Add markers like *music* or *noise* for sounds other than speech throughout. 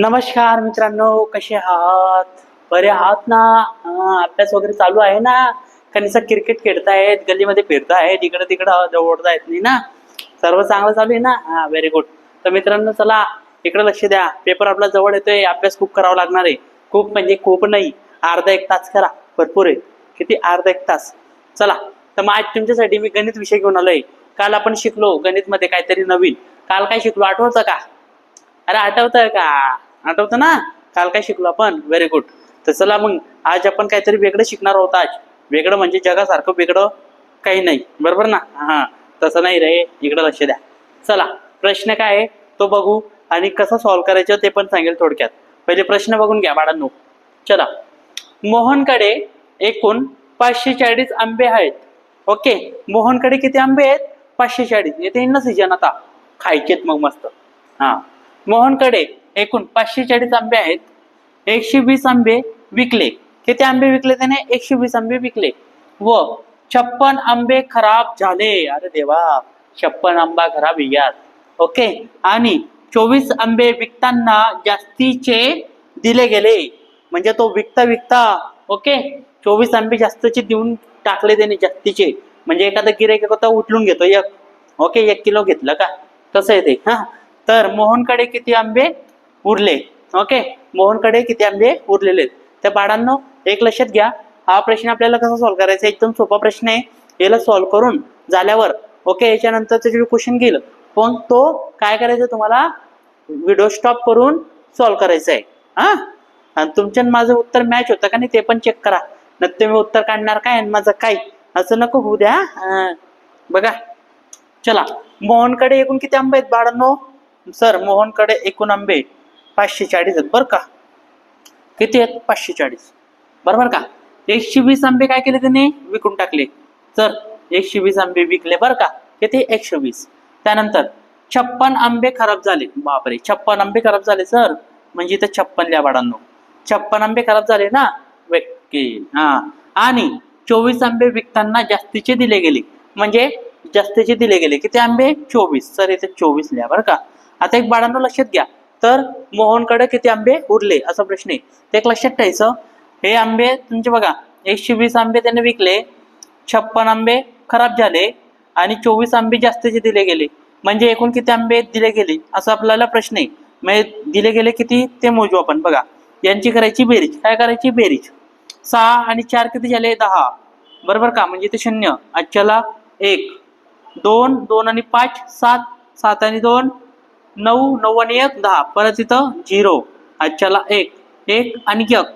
नमस्कार मित्रांनो कसे आहात? बरे आहात ना? अभ्यास वगैरे चालू आहे ना? कनिसा क्रिकेट खेळतायत गल्लीमध्ये फिरतायत इकडे तिकडं ओढतायत येत नाही ना? सर्व चांगलं चालू आहे ना? हा व्हेरी गुड तर मित्रांनो चला इकडे लक्ष द्या. पेपर आपला जवळ येतोय अभ्यास खूप करावा लागणार आहे. खूप म्हणजे खूप नाही अर्धा एक तास करा. भरपूर आहे. किती? अर्धा एक तास. चला तर मग आज तुमच्यासाठी मी गणित विषय घेऊन आलोय. काल आपण शिकलो गणित मध्ये काहीतरी नवीन. काल काय शिकलो? आठवतं का? अरे आठवतं का? आठवतं ना? काल काय शिकलो आपण? व्हेरी गुड तर चला मग आज आपण काहीतरी वेगळं शिकणार आहोत आज. वेगळं म्हणजे जगासारखं वेगळं काही नाही. बरोबर ना? हा. तसं नाही रे. इकडं लक्ष द्या. चला प्रश्न काय आहे? तो बघू. आणि कसं सॉल्व्ह करायचं ते पण सांगेल थोडक्यात. पहिले प्रश्न बघून घ्या बाळांनो. चला. मोहनकडे एकूण पाचशे चाळीस आंबे आहेत. ओके? मोहनकडे किती आंबे आहेत? पाचशे चाळीस. येते ना सीजन आता? खायचेत मग मस्त. हा. मोहनकडे एकूण पाचशे चाळीस आंबे आहेत. एकशे वीस आंबे विकले. किती आंबे विकले त्याने? एकशे वीस आंबे विकले. व छप्पन आंबे खराब झाले. अरे देवा छप्पन आंबा खराब यात ओके? आणि चोवीस आंबे विकताना जास्तीचे दिले गेले. म्हणजे तो विकता विकता ओके? चोवीस आंबे जास्तचे देऊन टाकले त्याने जास्तीचे. म्हणजे एखादा गिरायक होता उचलून घेतो. एक ओके? एक किलो घेतलं का? कसं आहे ते? हा? तर मोहनकडे किती आंबे? उरले. ओके मोहनकडे किती आंबे उरलेले आहेत. त्या बाळांनो एक लक्षात घ्या. हा प्रश्न आपल्याला कसा सॉल्व्ह करायचा? आहे? एकदम सोपा प्रश्न आहे. याला सॉल्व्ह करून झाल्यावर ओके याच्यानंतर त्याचे क्वेश्चन गेलं पण तो काय करायचं तुम्हाला? व्हिडिओ स्टॉप करून सॉल्व्ह करायचं आहे. हा? आणि तुमच्या माझं उत्तर मॅच होतं का नाही ते पण चेक करा. नक्की मी उत्तर काढणार काय आणि माझं काय? असं नको होऊ द्या. बघा. चला. मोहनकडे एकूण किती आंबे आहेत बाळांनो? सर मोहनकडे एकूण आंबे. पाचशे चाळीस आहेत बरं का? किती आहेत? पाचशे चाळीस बरोबर का? एकशे वीस आंबे काय केले त्याने? विकून टाकले. तर एकशे वीस आंबे विकले बरं का? किती? एकशे वीस. त्यानंतर छप्पन आंबे खराब झाले. बापरे छप्पन आंबे खराब झाले सर. म्हणजे इथं छप्पन लिहा बाळांनो. छप्पन आंबे खराब झाले ना? ओके. हा. आणि चोवीस आंबे विकताना जास्तीचे दिले गेले. म्हणजे जास्तीचे दिले गेले. किती आंबे? चोवीस. सर इथे चोवीस लिहा बरं का? आता एक बाळांनो लक्षात घ्या. तर मोहनकडे किती आंबे उरले? असा प्रश्न आहे. ते एक लक्षात ठेवायचं. हे आंबे तुमचे बघा एकशे वीस आंबे त्याने विकले छप्पन आंबे खराब झाले आणि चोवीस आंबे जास्तीचे दिले गेले. म्हणजे एकूण किती आंबे दिले गेले? असं आपल्याला प्रश्न आहे. म्हणजे दिले गेले किती? ते मोजू आपण. बघा यांची करायची बेरीज. काय करायची? बेरीज. सहा आणि चार किती झाले? दहा. बरोबर का? म्हणजे ते शून्य. आजच्याला एक दोन दोन आणि पाच सात. सात आणि दोन नऊ नऊ आणि एक दहा. परत इथं झिरो. आजच्याला एक. एक आणि एक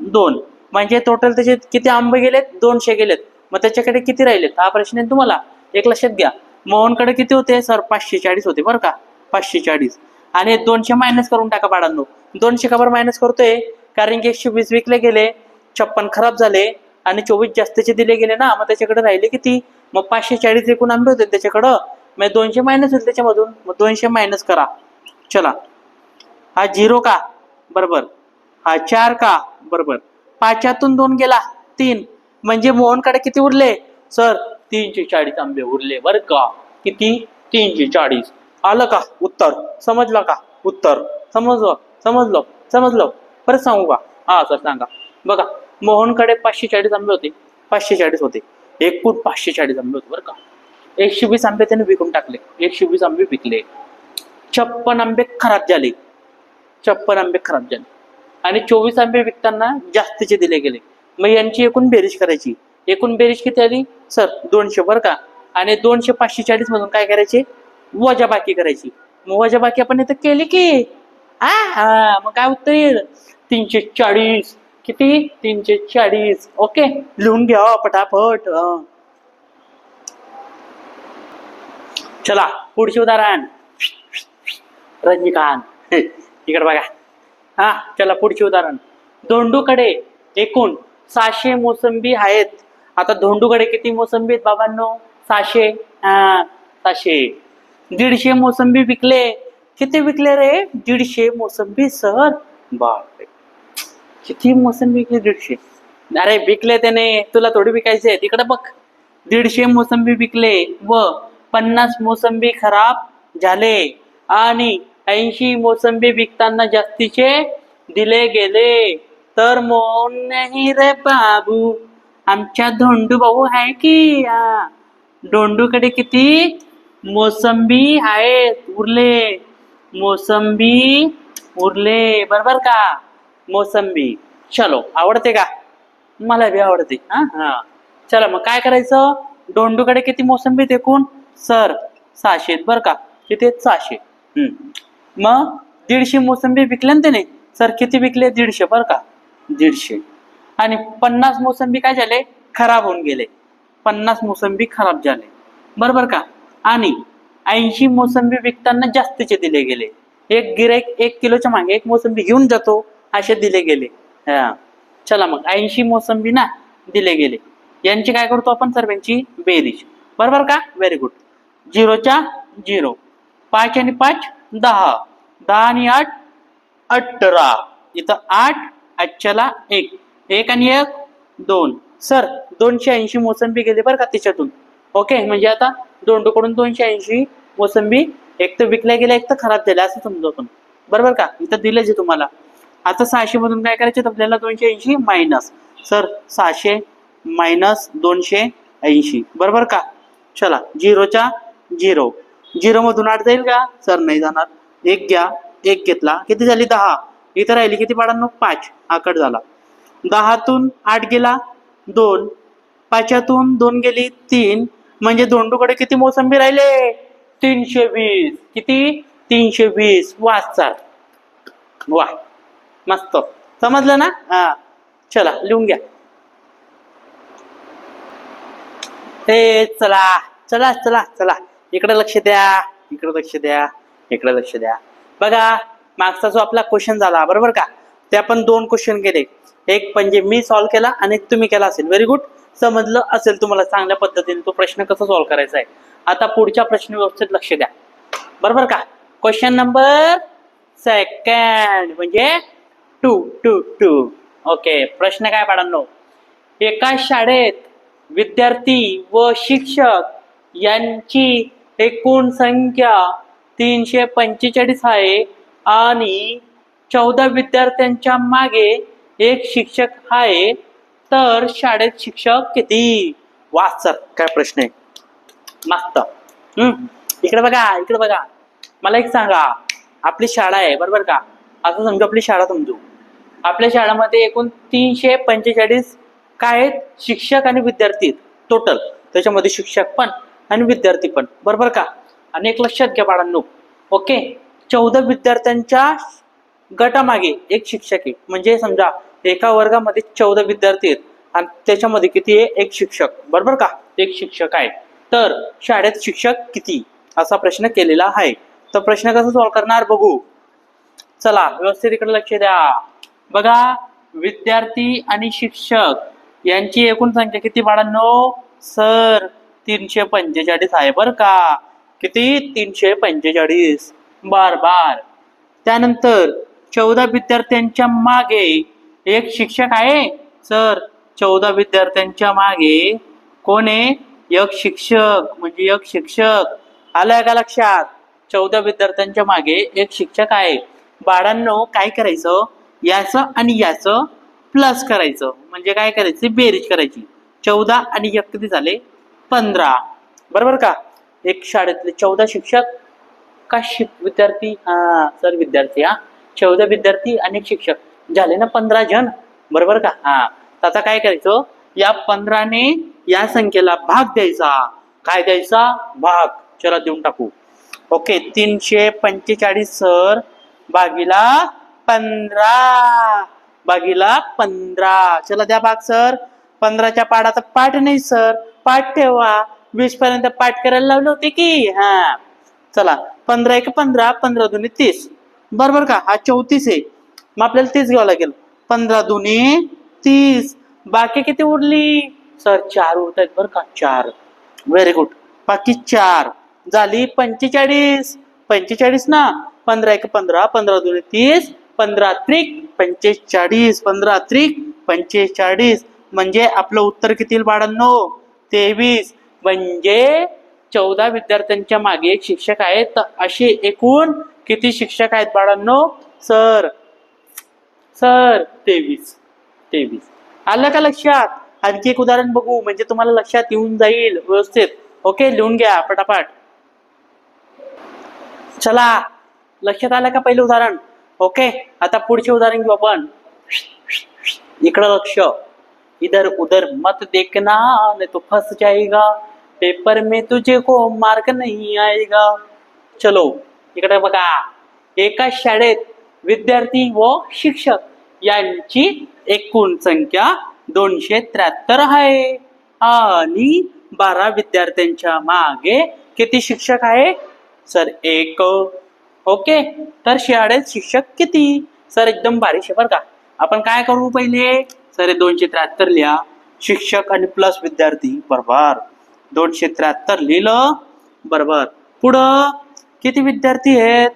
दोन. म्हणजे टोटल त्याचे किती आंबे गेलेत? दोनशे गेलेत. मग त्याच्याकडे किती राहिलेत? हा प्रश्न आहे तुम्हाला? एक लक्षात घ्या. मोहनकडे किती होते? सर पाचशे चाळीस होते बरं का? पाचशे चाळीस. आणि दोनशे मायनस करून टाका बाळांनो. दोनशे खबर मायनस करतोय? कारण की एकशे वीस विकले गेले छप्पन खराब झाले आणि चोवीस जास्तीचे दिले गेले ना? मग त्याच्याकडे राहिले किती? मग पाचशे चाळीस एकूण आंबे होते त्याच्याकडं? म्हणजे दोनशे मायनस होईल त्याच्यामधून. मग दोनशे मायनस करा. चला. हा झिरो का? बरोबर. हा चार का? बरोबर. पाचातून दोन गेला. तीन. म्हणजे मोहनकडे किती उरले? सर तीनशे चाळीस आंबे उरले बर का? किती? तीनशे चाळीस. आलं का? उत्तर. समजलं का? उत्तर. समजलं. समजलं. समजलं. परत सांगू का? हा सर सांगा. बघा मोहनकडे पाचशे चाळीस आंबे होते. पाचशे चाळीस होते. एकूण पाचशे चाळीस आंबे होते बरं का? एकशे वीस आंबे त्याने विकून टाकले. एकशे वीस आंबे विकले. छप्पन आंबे खराब झाले. छप्पन आंबे खराब झाले. आणि चोवीस आंबे विकताना जास्तीचे दिले गेले. मग यांची एकूण बेरीज करायची. एकूण बेरीज किती आली? सर दोनशे बरं का? आणि दोनशे पाचशे चाळीस मधून काय करायचे? वजाबाकी करायची. मग वजाबाकी आपण इथं केली की? हा हा मग काय उत्तर येईल? तीनशे चाळीस. किती? तीनशे चाळीस. ओके. लिहून घ्या पटापट हा. चला पुढचे उदाहरण. रजनीकांत. *laughs* इकडे बघा. हा चला पुढचे उदाहरण. धोंडूकडे एकूण सहाशे मोसंबी आहेत. आता धोंडूकडे किती मोसंबी आहेत बाबांनो? सहाशे? हा सहाशे. दीडशे मोसंबी विकले. किती विकले रे? दीडशे मोसंबी सर. बापरे. किती मोसंबी विकले दीडशे? अरे विकले त्याने. तुला थोडी विकायचे तिकडे बघ. दीडशे मोसंबी विकले. व पन्नास मोसंबी खराब झाले आणि ऐंशी मोसंबी विकताना जास्तीचे दिले गेले. तर मोन नाही रे बाबू आमच्या धोंडू भाऊ आहे की धोंडूकडे किती मोसंबी आहेत उरले. मोसंबी उरले बरोबर का? मोसंबी. चलो आवडते का? मला बी आवडते. हा हा. चला मग काय करायचं? डोंडूकडे किती मोसंबी देखून सर सहाशे बरं का? किती सहाशे. मग दीडशे मोसंबी विकले ना त्याने? सर किती विकले? दीडशे बरं का? दीडशे. आणि पन्नास मोसंबी काय झाले? खराब होऊन गेले. पन्नास मोसंबी खराब झाले. बरोबर का? आणि ऐंशी मोसंबी विकताना जास्तीचे दिले गेले. एक गिरेक एक किलोच्या मागे एक मोसंबी घेऊन जातो असे दिले गेले. हा. चला मग ऐंशी मोसंबी ना दिले गेले. यांची काय करतो आपण सर्वांची बेरीज. बरोबर का? व्हेरी गुड झिरोच्या झिरो पाच आणि पाच दहा. दहा आणि आठ अठरा. इथं आठ आजच्याला एक. एक आणि एक दोन. सर दोनशे ऐंशी मोसंबी गेली बरं का त्याच्यातून ओके म्हणजे आता दोंडूकडून दोनशे ऐंशी मोसंबी एक तर विकल्या गेल्या एक तर खराब झाल्या असं समजू आपण. बरोबर का? इथं दिलेच आहे तुम्हाला. आता सहाशे मधून काय करायचे? आपल्याला दोनशे ऐंशी मायनस सर सहाशे मायनस दोनशे ऐंशी. बरोबर का? चला झिरोच्या झिरो. झिरो मधून आठ जाईल का? सर नाही जाणार. एक घ्या. एक घेतला. किती झाली? दहा. इथं राहिली किती? पाडांनो पाच. कट झाला. दहातून आठ गेला दोन. पाच्यातून दोन गेली तीन. म्हणजे दोंडूकडे किती मोसंबी राहिले? तीनशे वीस. किती? तीनशे वीस. वाचतात वा मस्त. समजलं ना? हा. चला लिहून घ्या. हे चला. चला चला चला. इकडे लक्ष द्या इकडे लक्ष द्या इकडे लक्ष द्या. बघा मागचा जो आपला क्वेश्चन झाला बरोबर का? ते आपण दोन क्वेश्चन केले. एक म्हणजे मी सॉल्व्ह केला आणि एक तुम्ही केला असेल. व्हेरी गुड समजलं असेल तुम्हाला चांगल्या पद्धतीने तो प्रश्न कसा सॉल्व्ह करायचा आहे. आता पुढच्या प्रश्न व्यवस्थित लक्ष द्या. बरोबर का? क्वेश्चन नंबर सेकंड म्हणजे टू टू टू ओके प्रश्न काय पाडांनो एका शाळेत विद्यार्थी व शिक्षक यांची एकूण संख्या तीनशे पंचेचाळीस आहे. आणि चौदा विद्यार्थ्यांच्या मागे एक शिक्षक आहे. तर शाळेत शिक्षक किती? वाच सर काय प्रश्न आहे. मस्त. हम्म इकडे बघा इकडे बघा. मला एक सांगा आपली शाळा आहे बरोबर का? असं समजू आपली शाळा समजू. आपल्या शाळेमध्ये एकूण तीनशे पंचेचाळीस काय आहेत? शिक्षक आणि विद्यार्थी टोटल त्याच्यामध्ये शिक्षक पण आणि विद्यार्थी पण. बरोबर का? आणि एक लक्षात घ्या बाळांनो. ओके चौदा विद्यार्थ्यांच्या गटामागे एक शिक्षक आहे. म्हणजे समजा एका वर्गामध्ये चौदा विद्यार्थी आहेत. आणि त्याच्यामध्ये किती आहे? एक शिक्षक. बरोबर का? एक शिक्षक आहे. तर शाळेत शिक्षक किती? असा प्रश्न केलेला आहे. तर प्रश्न कसा सॉल्व्ह करणार बघू. चला व्यवस्थित इकडे लक्ष द्या. बघा विद्यार्थी आणि शिक्षक यांची एकूण संख्या किती बाळांनो? सर तीनशे पंचेचाळीस आहे बर का? किती? तीनशे पंचेचाळीस. बार बार. त्यानंतर चौदा विद्यार्थ्यांच्या मागे एक शिक्षक आहे. सर चौदा विद्यार्थ्यांच्या मागे कोण आहे? एक शिक्षक म्हणजे एक शिक्षक. आलंय का लक्षात? चौदा विद्यार्थ्यांच्या मागे एक शिक्षक आहे. बाळांनो काय करायचं? याचं आणि याचं प्लस करायचं. म्हणजे काय करायचं? बेरीज करायची. चौदा आणि एक किती झाले? पंधरा. बरोबर का? एक शाळेतले चौदा शिक्षक का शिक विद्यार्थी हा सर विद्यार्थी हा. चौदा विद्यार्थी आणि एक शिक्षक. झाले ना पंधरा जण? बरोबर का? हा. आता काय करायचं? या पंधराने या संख्येला भाग द्यायचा. काय द्यायचा? भाग. चला देऊन टाकू. ओके तीनशे पंचेचाळीस सर बागीला पंधरा. बागीला पंधरा. चला द्या भाग सर. पंधराच्या पाडाचा पाठ नाही सर. पाठ ठेवा. वीस पर्यंत पाठ करायला लावले होते की? हा. चला पंधरा एक पंधरा पंधरा दोन्ही तीस. बरोबर का? हा चौतीस आहे. मग आपल्याला तीस घ्यावं लागेल. पंधरा दोन्ही तीस. बाकी किती उरली? सर चार उरत आहेत बरं का? चार. व्हेरी गुड बाकी चार. झाली पंचेचाळीस. पंचेचाळीस ना? पंधरा एक पंधरा पंधरा दोन तीस. पंधरा त्रिक पंचेचाळीस. पंधरा त्रिक पंचेचाळीस. म्हणजे आपलं उत्तर किती बाळांनो? तेवीस. म्हणजे चौदा विद्यार्थ्यांच्या मागे एक शिक्षक आहेत. तर असे एकूण किती शिक्षक आहेत बाळांनो? सर. सर तेवीस. तेवीस. आलं का लक्षात? आणखी एक उदाहरण बघू. म्हणजे तुम्हाला लक्षात येऊन जाईल व्यवस्थित. ओके लिहून घ्या पटापट. चला. लक्षात आलं का पहिलं उदाहरण? ओके आता पुढचे उदाहरण घेऊ आपण. इकडं लक्ष. इधर उधर मत देखना नहीं तो फंस जाएगा। पेपर में तुझे को मार्क नहीं आएगा। चलो इकडे बघा। एका शाळेत विद्यार्थी व शिक्षक यांची एकूण संख्या दोनशे त्र्याहत्तर आहे. आणि बारा विद्यार्थ्यांच्या मागे किती शिक्षक आहे? सर एक. ओके तर शाळेत शिक्षक किती? सर एकदम बारीश आहे बरं का. आपण काय करू पहिले? सर दोनशे त्र्याहत्तर लिहा. शिक्षक आणि प्लस विद्यार्थी बरोबर. दोनशे त्र्याहत्तर लिहिलं बरोबर. पुढं किती विद्यार्थी आहेत?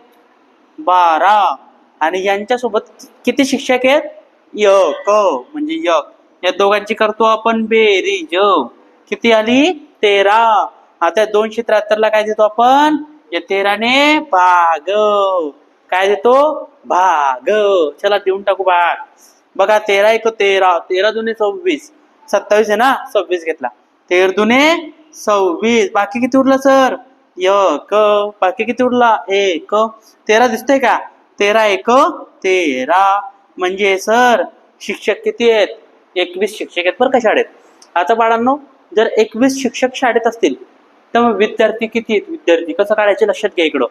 बारा. आणि यांच्यासोबत किती शिक्षक आहेत? यक म्हणजे यक या दोघांची करतो आपण बेरीज. किती आली? तेरा. आता दोनशे त्र्याहत्तर ला काय देतो आपण? या तेराने भाग. काय देतो? भाग. चला देऊन टाकू भाग. बघा तेरा एक तेरा. तेरा दुने सव्वीस. सत्तावीस आहे ना? सव्वीस घेतला. तेर दुने सव्वीस. बाकी किती उरला सर? एक. बाकी किती उरला? एक. तेरा दिसतंय का? तेरा एक तेरा. म्हणजे सर शिक्षक किती आहेत? एकवीस शिक्षक आहेत बरं का शाळेत. आता बाळांनो जर एकवीस शिक्षक शाळेत असतील तर मग विद्यार्थी किती आहेत? विद्यार्थी कसं काढायचे लक्षात घ्या इकडं.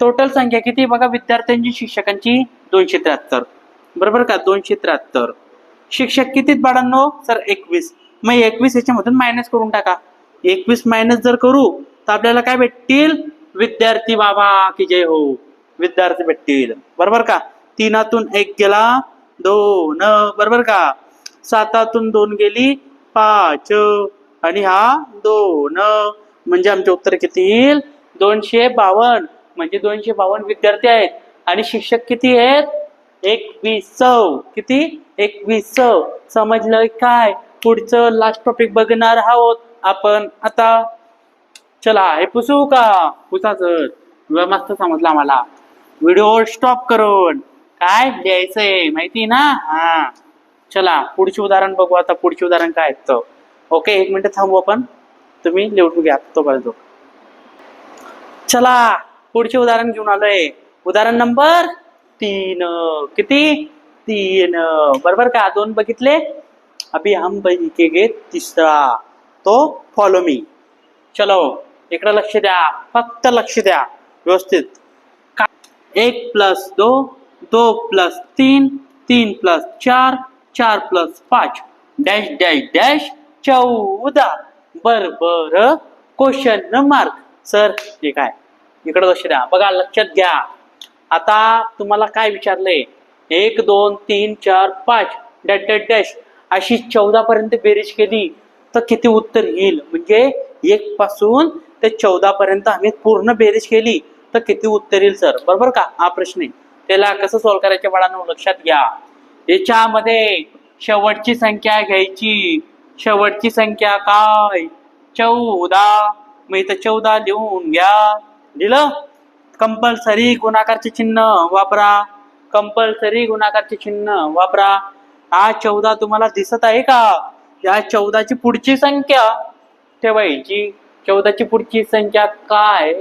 टोटल संख्या किती? बघा विद्यार्थ्यांची शिक्षकांची दोनशे त्र्याहत्तर. बरोबर का? दोनशे त्र्याहत्तर. शिक्षक किती बाळांनो? सर एकवीस. मग एकवीस याच्यामधून मायनस करून टाका. एकवीस मायनस जर करू तर आपल्याला काय भेटतील? विद्यार्थी बाबा की जय हो. विद्यार्थी भेटतील. बरोबर का? तीनातून एक गेला दोन. बरोबर का? सातातून दोन गेली पाच. आणि हा दोन. म्हणजे आमचे उत्तर किती येईल? दोनशे बावन्न. म्हणजे दोनशे बावन्न विद्यार्थी आहेत. आणि शिक्षक किती आहेत? एकवीस किती? एकवीस समजलं काय? पुढचं लास्ट टॉपिक बघणार आहोत आपण. आता चला हे पुसू का? पुसा सर मस्त समजला मला व्हिडिओ स्टॉप करून. काय लिहायचंय माहिती ना? हा. चला पुढचे उदाहरण बघू. आता पुढचे उदाहरण काय आहेत तर. ओके एक मिनिट थांबू आपण. तुम्ही लिहून घ्या तोपर्यंत. चला पुढचे उदाहरण घेऊन आलोय. उदाहरण नंबर तीन किती? तीन. बरोबर का? दोन बघितले? अभी हम गे तिसरा. तो फॉलो मी चलो इकडे लक्ष द्या. फक्त लक्ष द्या. व्यवस्थित. का- एक प्लस दो दो प्लस तीन तीन प्लस चार चार प्लस पाच. डॅश डॅश डॅश चौदा. बर बर क्वेश्चन मार्क सर हे काय? इकडे लक्ष द्या. बघा लक्षात घ्या. आता तुम्हाला काय विचारलंय एक दोन तीन चार पाच. Dash dot dash. अशी चौदा पर्यंत बेरीज केली तर किती उत्तर येईल? म्हणजे एक पासून ते चौदा पर्यंत आम्ही पूर्ण बेरीज केली तर किती उत्तर येईल सर? बरोबर का? हा प्रश्न आहे. त्याला कसं सॉल्व्ह करायच्या बाळांनो? लक्षात घ्या. याच्यामध्ये शेवटची संख्या घ्यायची. शेवटची संख्या काय? चौदा. मग इथं चौदा लिहून घ्या. लिहिलं? कंपल्सरी गुणाकारचे चिन्ह वापरा. कंपल्सरी गुणाकारचे चिन्ह वापरा. हा चौदा तुम्हाला दिसत आहे का? या चौदाची पुढची संख्या ठेवायची. चौदाची पुढची संख्या काय?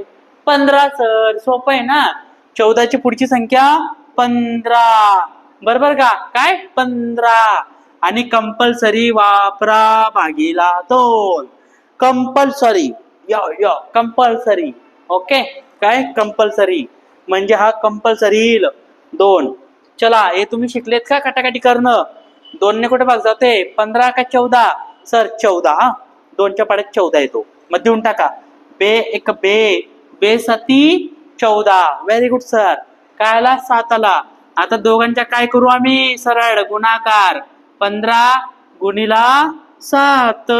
पंधरा सर. सोपं आहे ना? चौदाची पुढची संख्या पंधरा. बरोबर का? काय? पंधरा. आणि कंपल्सरी वापरा भागीला दोन. कंपल्सरी. य य. कंपल्सरी. ओके? काय कंपल्सरी म्हणजे हा कंपल्सरी येईल. दोन. चला हे तुम्ही शिकलेत का कटाकाटी करणं? दोनने कुठे भाग जाते पंधरा का चौदा? सर चौदा हा. दोनच्या पाड्यात चौदा येतो. मग देऊन टाका. बे एक बे. बे सती चौदा. व्हेरी गुड सर काय आला? सात आला. आता दोघांच्या काय करू आम्ही? सरळ गुणाकार. पंधरा गुणीला सात.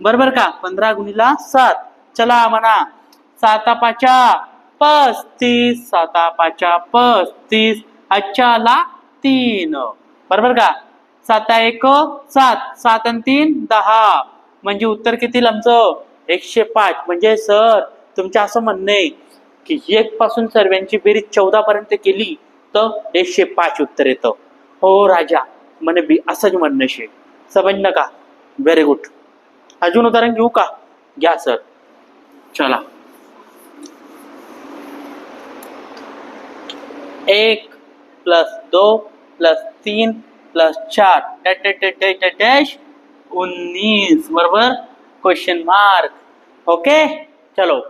बरोबर का? पंधरा गुणीला सात. चला म्हणा. साता पाचा पस्तीस साता पाचा पस्तीस अच्छाला तीन. बरोबर का? साता एक सात. सात आणि तीन दहा. म्हणजे उत्तर किती आमचं? एकशे पाच. म्हणजे सर तुमचं असं म्हणणं आहे की एक पासून सर्वांची बेरीज चौदा पर्यंत केली तर एकशे पाच उत्तर येतं. हो राजा म्हणे बी असंच म्हणणं शे समजलं का? व्हेरी गुड अजून उदाहरण घेऊ का? घ्या सर. चला. एक प्लस दो प्लस तीन प्लस चार. Dash dash dash dash dash dash. उन्नीस. बरोबर? क्वेश्चन मार्क ओके चलो.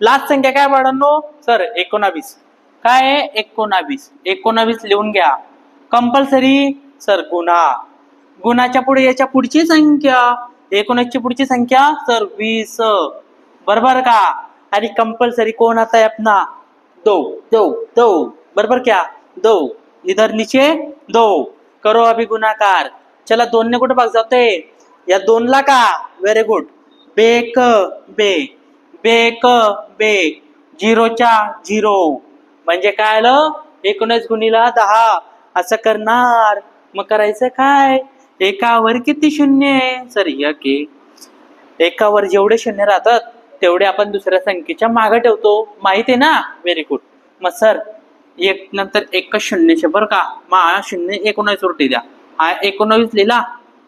लास्ट संख्या काय बाळांनो? सर एकोणावीस. काय आहे? एकोणावीस. एकोणावीस लिहून घ्या. कंपल्सरी सर गुन्हा गुणाच्या पुढे याच्या पुढची संख्या. एकोणीसची पुढची संख्या सर वीस. बरोबर का? आणि कंपल्सरी कोण आता है दो. दो. दो. बरोबर क्या? दो. इधर नीचे दो. करो अभी गुणाकार. चला दोन ने कुठे भाग जाते? या दोनला का? व्हेरी गुड बेक बे. बेक बे. झिरोच्या झिरो म्हणजे काय आलं? एकोणीस गुणीला दहा. असं करणार. मग करायचं काय? एकावर किती शून्य आहे? सर एक एकावर जेवढे शून्य राहतात तेवढे आपण दुसऱ्या संख्येच्या मागे ठेवतो. माहीत आहे ना? व्हेरी गुड मग सर एक नंतर एक शून्य बरं का? मग हा शून्य एकोणावीस वरती द्या. हा एकोणावीस लिहिला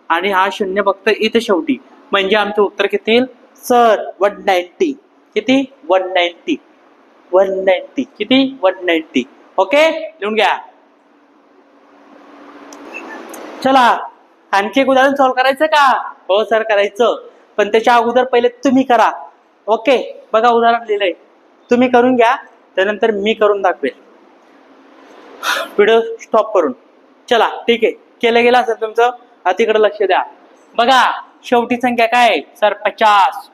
आणि हा शून्य फक्त इथे शेवटी. म्हणजे आमचं उत्तर किती येईल? Sir one ninety. किती? One ninety. One ninety. किती? One ninety. ओके? लिहून घ्या. चला. आणखी एक उदाहरण सॉल्व्ह करायचं का? हो सर करायचं. पण त्याच्या अगोदर पहिले तुम्ही करा. ओके? बघा उदाहरण लिहिलंय. तुम्ही करून घ्या. त्यानंतर मी करून दाखवेल. व्हिडिओ स्टॉप करून. चला ठीक आहे. केलं गेलं असेल तुमचं तिकडे लक्ष द्या. बघा शेवटी संख्या काय आहे? सर पचास.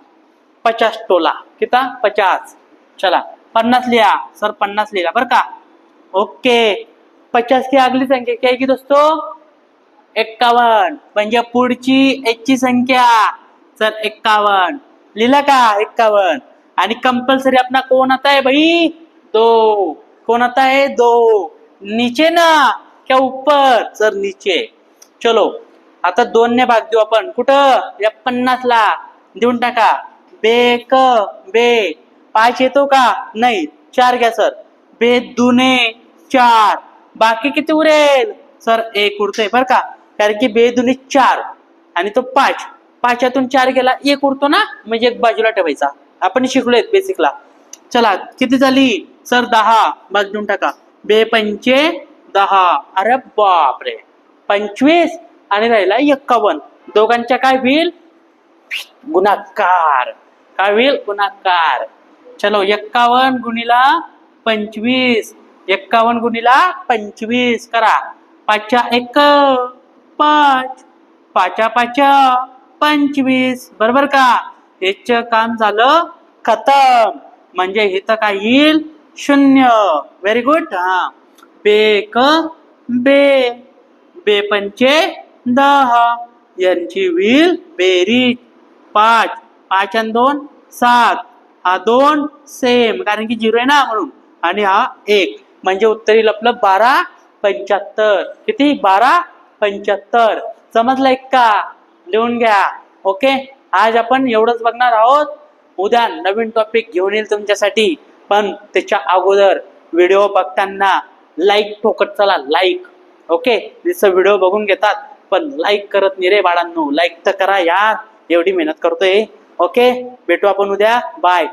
पचास टोला. किता? पचास. चला पन्नास लिहा. सर पन्नास लिहा बरं का? ओके. पचास की अगली संख्या क्या की दोस्तों? एक्कावन्न. म्हणजे पुढची एकची संख्या. सर एक्कावन्न. लिहिला का? एक्कावन्न. आणि कंपल्सरी आपला कोण आता है भाई दो. कोण आता है दो. नीचे ना क्या ऊपर? सर नीचे. चलो आता दोन ने भाग देऊ आपण. कुठं? या पन्नास ला देऊन टाका. बे क बे. पाच येतो का? नाही. चार घ्या सर. बे दुने चार. बाकी किती उरेल? सर एक उरतोय बर का. कारण की बे दुने चार. आणि तो पाच. पाचातून चार गेला एक उरतो ना. म्हणजे एक बाजूला ठेवायचा. आपण शिकलोय बेसिकला चला किती झाली? सर दहा. भाग देऊन टाका. बे पंचे दहा. अरे बापरे. पंचवीस आणि राहिला एक्कावन्न. दोघांच्या काय होईल? गुणाकार. काय होईल? गुणाकार. चलो एक्कावन्न गुणीला पंचवीस. एक्कावन्न गुणीला पंचवीस. करा. पाचच्या एक पाच. पाचा पाच पंचवीस. बरोबर का? याच काम झालं खतम. म्हणजे इथं काय येईल? शून्य. व्हेरी गुड हा. बेक बे. बे पंचे दहा. यांची व्हील बेरीज पाच पाच आणि दोन सात. हा दोन सेम कारण की झिरो आहे ना म्हणून. आणि हा एक. म्हणजे उत्तर येईल आपलं बारा पंच्याहत्तर. किती? बारा पंच्याहत्तर. समजलं एक का? लिहून घ्या. ओके आज आपण एवढंच बघणार आहोत. उद्या नवीन टॉपिक घेऊन येईल तुमच्यासाठी. पण त्याच्या अगोदर व्हिडिओ बघताना लाईक ठोकत चला लाईक ओके जसं व्हिडिओ बघून घेतात पण लाईक करत नाही रे बाळांनो. लाईक तर करा यार एवढी मेहनत करतोय. ओके भेटू आपण उद्या. बाय